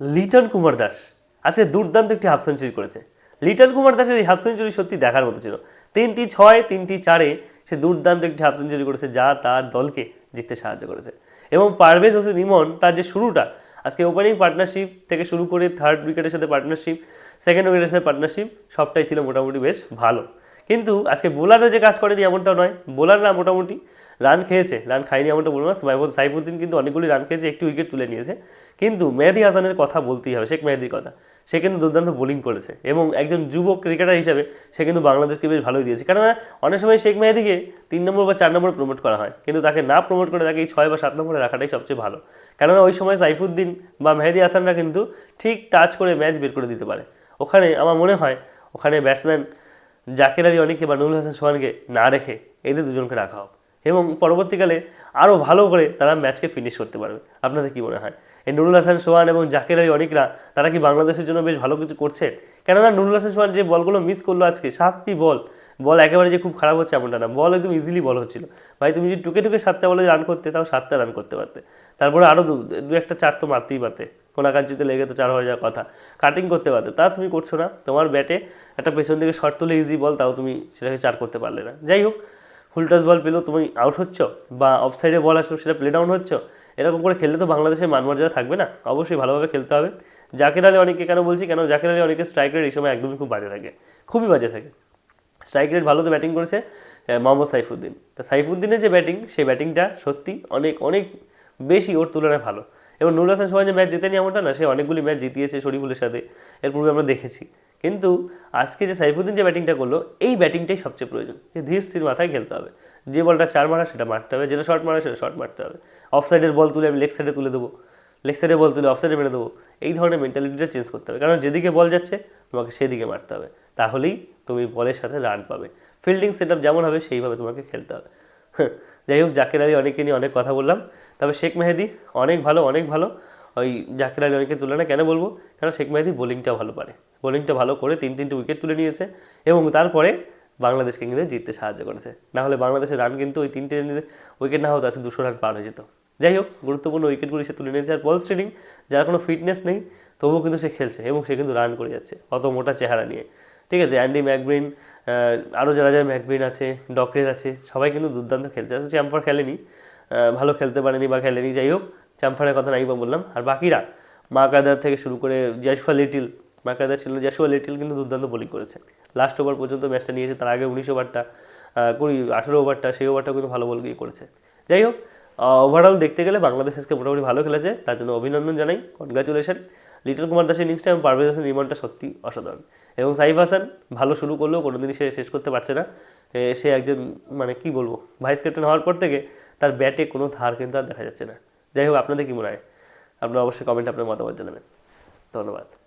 লিটন কুমার দাস। আজকে দুর্দান্ত একটি হাফ সেঞ্চুরি করেছে। লিটন কুমার দাসের এই হাফ সেঞ্চুরি সত্যি দেখার মতো ছিল। তিনটি ছয়, তিনটি চারে সে দুর্দান্ত একটি হাফ সেঞ্চুরি করেছে যা তার দলকে জিততে সাহায্য করেছে। এবং পারভেজ হোসেন ইমন তার যে শুরুটা, আজকে ওপেনিং পার্টনারশিপ থেকে শুরু করে থার্ড উইকেটের সাথে পার্টনারশিপ সেকেন্ড উইকেটের সাথে পার্টনারশিপ সবটাই ছিল মোটামুটি বেশ ভালো। কিন্তু আজকে বোলাররা যে কাজ করেনি এমনটা নয়। বোলাররা মোটামুটি রান খেয়েছে, রান খায়নি এমনটা বলব না। সাইফুদ- সাইফুদ্দিন কিন্তু অনেকগুলি রান খেয়েছে, একটি উইকেট তুলে নিয়েছে। কিন্তু মেহেদি হাসানের কথা বলতেই হবে, শেখ মেহেদির কথা। সে কিন্তু দুর্দান্ত বোলিং করেছে এবং একজন যুবক ক্রিকেটার হিসেবে সে কিন্তু বাংলাদেশকে বেশ ভালোই দিয়েছে। কেননা অনেক সময় শেখ মেহেদিকে তিন নম্বর বা চার নম্বরে প্রমোট করা হয়, কিন্তু তাকে না প্রমোট করে তাকে এই ছয় বা সাত নম্বরে রাখাটাই সবচেয়ে ভালো। কেননা ওই সময় সাইফুদ্দিন বা মেহেদি হাসানরা কিন্তু ঠিক টাচ করে ম্যাচ বের করে দিতে পারে। ওখানে আমার মনে হয়, ওখানে ব্যাটসম্যান জাকের আলী অনেকে বা নুরুল হাসান সোহানকে না রেখে এদের দুজনকে রাখা হোক। এবং পরবর্তীকালে আরও ভালো করে তারা ম্যাচকে ফিনিশ করতে পারবে। আপনাদের কি মনে হয়? এই নুরুল হাসান, সোহান এবং জাকের আলী অনেকরা, তারা কি বাংলাদেশের জন্য বেশ ভালো কিছু করছে? কেননা নুরুল হাসান, সোহান যে বলগুলো মিস করল আজকে, সাতটি বল বল একেবারে যে খুব খারাপ হচ্ছে এমনটা না। বল একদম ইজিলি বল হচ্ছিল। ভাই, তুমি যদি টুকে টুকে সাতটা বলে রান করতে, তাও সাতটা রান করতে পারতে। তারপরে আরও দু একটা চার তো মারতেই পারতে। কোনাকাঞ্চিতে লেগে তো চার হয়ে যাওয়ার কথা। কাটিং করতে পারতে। তা তুমি করছ না। তোমার ব্যাটে একটা পেছন দিকে শর্ট তুলে ইজি বল, তাও তুমি সেটাকে চার করতে পারলে না। যাই হোক ফুল টাচ বল পেলেও তুমি আউট হচ্ছ বা অফ সাইডে বল আসলো সেটা প্লে ডাউন হচ্ছ, এরকম করে খেললে তো বাংলাদেশের মানমর্যাদা থাকবে না। অবশ্যই ভালোভাবে খেলতে হবে। জাকির আলী অনেকে কেন বলছি, কেন জাকির আলী অনেকের স্ট্রাইক রেট এই সময় একদমই খুব বাজে থাকে। খুবই বাজে থাকে। স্ট্রাইক রেট ভালো তো ব্যাটিং করেছে মোহাম্মদ সাইফুদ্দিন। তা সাইফুদ্দিনের যে ব্যাটিং সেই ব্যাটিংটা সত্যি অনেক অনেক বেশি ওর তুলনায় ভালো। এবং নুরুল হাসান সোহান যে ম্যাচ জিতেনি এমনটা না, সে অনেকগুলি ম্যাচ জিতিয়েছে শরীফুলের সাথে। এর পূর্বে আমরা দেখেছি। কিন্তু আজকে যে সাইফুদ্দিন যে ব্যাটিংটা করল, এই ব্যাটিংটাই সবচেয়ে প্রয়োজন। যে ধীর স্থির মাথায় খেলতে হবে। যে বলটা চার মারা, সেটা মারতে হবে। যেটা শর্ট মারা, সেটা শর্ট মারতে হবে। অফ সাইডের বল তুলে আমি লেগ সাইডে তুলে দেবো। লেগ সাইডে বল তুলে অফ সাইডে মেরে দেবো। এই ধরনের মেন্টালিটিটা চেঞ্জ করতে হবে। কারণ যেদিকে বল যাচ্ছে, তোমাকে সেদিকে মারতে হবে। তাহলেই তুমি বলের সাথে রান পাবে। ফিল্ডিং সেট আপ যেমন হবে, সেইভাবে তোমাকে খেলতে হবে। যাই হোক, জাকির আলী অনেকে নিয়ে অনেক কথা বললাম। তবে শেখ মেহেদি, অনেক ভালো অনেক ভালো। ওই জাকির আলী অনেকের তুলনায় কেন বলব? কারণ শেখ মেহেদি বোলিংটা ভালো পারে। বোলিংটা ভালো করে তিন তিনটে উইকেট তুলে নিয়েছে এবং তারপরে বাংলাদেশকে কিন্তু জিততে সাহায্য করেছে। না হলে বাংলাদেশের রান কিন্তু ওই তিনটে উইকেট না হতো তাতে দুশো রান পার হয়ে যেত। যাই হোক, গুরুত্বপূর্ণ উইকেটগুলি সে তুলে নিয়েছে আর বল স্ট্রেডিং যার কোনো ফিটনেস নেই, তবুও কিন্তু সে খেলছে এবং সে কিন্তু রান করে যাচ্ছে অত মোটা চেহারা নিয়ে। ঠিক আছে অ্যান্ডি ম্যাকব্রিন আরও যারা যারা ম্যাকব্রিন আছে ডকরেজ আছে, সবাই কিন্তু দুর্দান্ত খেলছে। চ্যাম্পার খেলেনি ভালো খেলতে পারেনি বা খেলেনি। যাই হোক চ্যাম্পারের কথা নাই বা বললাম। আর বাকিরা, মা কাদার থেকে শুরু করে জাসফা লিটিল, মা কাদার ছিল জাসুয়া লিটিল কিন্তু দুর্দান্ত বোলিং করেছে। লাস্ট ওভার পর্যন্ত ম্যাচটা নিয়েছে, তার আগে উনিশ ওভারটা কুড়ি, আঠেরো ওভারটা, সেই ওভারটা কিন্তু ভালো বল গিয়ে করেছে। যাই হোক ওভারঅল দেখতে গেলে বাংলাদেশ আজকে মোটামুটি ভালো খেলেছে, তার জন্য অভিনন্দন জানাই কনগ্রাচুলেশন লিটন কুমার দাসের ইনিংসটা এবং পারভেজ হাসান ইমনটা সত্যি অসাধারণ। এবং সাইফ হাসান ভালো শুরু করলেও কোনোদিনই সে শেষ করতে পারছে না। সে একজন মানে কি বলব ভাইস ক্যাপ্টেন হওয়ার পর থেকে তার ব্যাটে কোনো ধার কিন্তু আর দেখা যাচ্ছে না। যাই হোক আপনাদের কি মনে হয়? আপনারা অবশ্যই কমেন্টে আপনার মতামত জানাবেন। ধন্যবাদ।